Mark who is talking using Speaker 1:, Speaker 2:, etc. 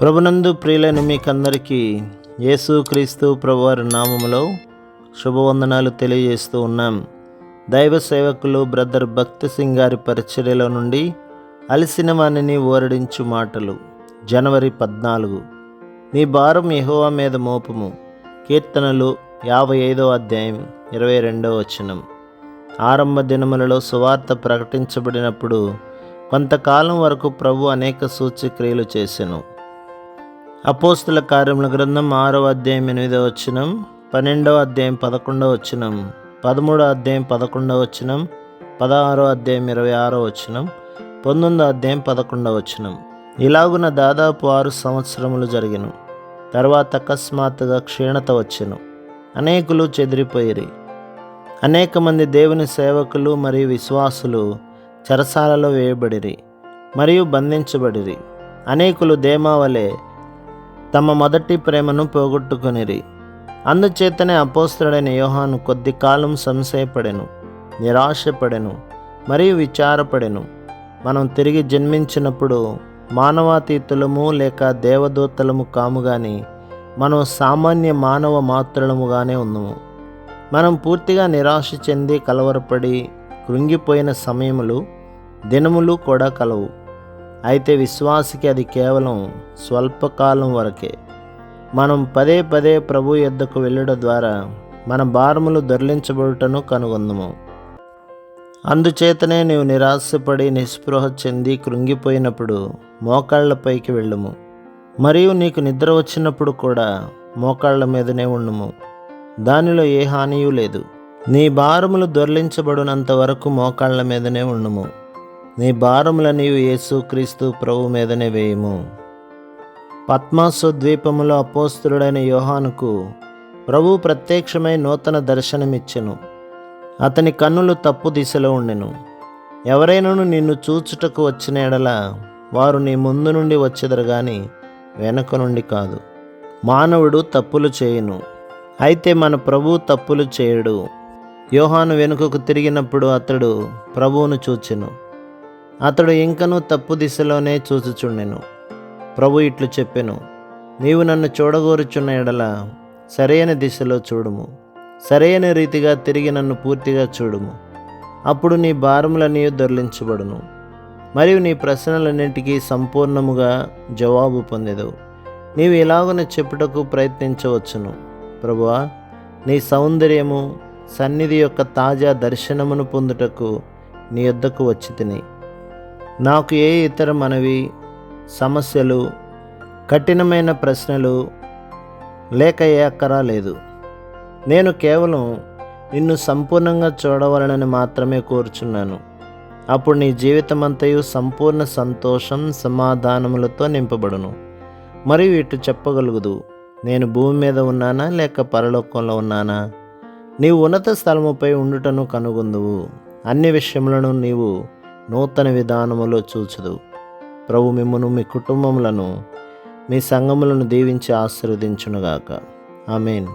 Speaker 1: ప్రభునందు ప్రియులైన మీకందరికీ యేసుక్రీస్తు ప్రభువారి నామములో శుభవందనాలు తెలియజేస్తూ ఉన్నాం. దైవ సేవకులు బ్రదర్ భక్తి సింగ్ గారి పరిచర్యలో నుండి అలసిన వాణిని ఓరడించు మాటలు. జనవరి పద్నాలుగు. నీ భారం ఎహోవా మీద మోపము. కీర్తనలు యాభై ఐదో అధ్యాయం ఇరవై రెండవ వచనం. ఆరంభ దినములలో సువార్త ప్రకటించబడినప్పుడు కొంతకాలం వరకు ప్రభు అనేక సూచక్రియలు చేసెను. అపోస్తుల కార్యముల గ్రంథం ఆరవ అధ్యాయం ఎనిమిదవ వచ్చినం పన్నెండవ అధ్యాయం పదకొండవ వచ్చినం పదమూడవ అధ్యాయం పదకొండవ వచనం పదహారో అధ్యాయం ఇరవై ఆరో వచనం పంతొమ్మిదో అధ్యాయం పదకొండవ వచనం. ఇలాగున దాదాపు ఆరు సంవత్సరములు జరిగిను. తర్వాత అకస్మాత్తుగా క్షీణత వచ్చెను. అనేకులు చెదిరిపోయిరి. అనేక మంది దేవుని సేవకులు మరియు విశ్వాసులు చెరసాలలో వేయబడిరి మరియు బంధించబడిరి. అనేకులు దేమావలే తమ మొదటి ప్రేమను పోగొట్టుకునిరి. అందుచేతనే అపోస్తుడైన యోహాను కొద్ది కాలం సంశయపడెను నిరాశపడెను మరియు విచారపడెను. మనం తిరిగి జన్మించినప్పుడు మానవాతీతులము లేక దేవదూతలము కాము గాని మనం సామాన్య మానవ మాత్రలముగానే ఉన్నాము. మనం పూర్తిగా నిరాశ చెంది కలవరపడి కృంగిపోయిన సమయములు దినములు కూడా కలవు. అయితే విశ్వాసికి అది కేవలం స్వల్పకాలం వరకే. మనం పదే పదే ప్రభు యొద్దకు వెళ్ళడం ద్వారా మన భారములు దొర్లించబడుటను కనుగొందము. అందుచేతనే నీవు నిరాశపడి నిస్పృహ చెంది కృంగిపోయినప్పుడు మోకాళ్ళపైకి వెళ్ళుము. మరియు నీకు నిద్ర వచ్చినప్పుడు కూడా మోకాళ్ళ మీదనే ఉండుము. దానిలో ఏ హానియూ లేదు. నీ భారములు దొరలించబడినంత వరకు మోకాళ్ళ మీదనే ఉండుము. నీ భారముల నీవు యేసుక్రీస్తు ప్రభు మీదనే వేయము. పద్మాసు ద్వీపములో అపోస్తుడైన యోహానుకు ప్రభు ప్రత్యక్షమై నూతన దర్శనమిచ్చెను. అతని కన్నులు తప్పు దిశలో ఉండెను. ఎవరైనాను నిన్ను చూచుటకు వచ్చిన ఎడల వారు నీ ముందు నుండి వచ్చెదరు గాని వెనక నుండి కాదు. మానవుడు తప్పులు చేయును. అయితే మన ప్రభు తప్పులు చేయడు. యోహాను వెనుకకు తిరిగినప్పుడు అతడు ప్రభువును చూచెను. అతడు ఇంకనూ తప్పు దిశలోనే చూచుచుండెను. ప్రభు ఇట్లు చెప్పెను నీవు నన్ను చూడగోరుచున్న ఎడల సరైన దిశలో చూడుము. సరైన రీతిగా తిరిగి నన్ను పూర్తిగా చూడుము. అప్పుడు నీ భారములన్నీ దొరలించబడును. మరియు నీ ప్రశ్నలన్నింటికీ సంపూర్ణముగా జవాబు పొందేదు నీవు ఇలాగున చెప్పుటకు ప్రయత్నించవచ్చును. ప్రభువా నీ సౌందర్యము సన్నిధి యొక్క తాజా దర్శనమును పొందుటకు నీ యొద్దకు వచ్చి తిని. నాకు ఏ ఇతర మనవి సమస్యలు కఠినమైన ప్రశ్నలు లేక ఏ అక్కరా లేదు. నేను కేవలం నిన్ను సంపూర్ణంగా చూడవలనని మాత్రమే కోరుచున్నాను. అప్పుడు నీ జీవితమంతయు సంపూర్ణ సంతోషం సమాధానములతో నింపబడును. మరియు ఇటు చెప్పగలుగుదు నేను భూమి మీద ఉన్నానా లేక పరలోకంలో ఉన్నానా? నీవు ఉన్నత స్థలముపై ఉండుటను కనుగొందువు. అన్ని విషయములను నీవు నూతన విధానములో చూచుదు. ప్రభు మిమ్మను మీ కుటుంబములను మీ సంగములను దీవించి ఆశీర్వదించునుగాక. ఆమెన్.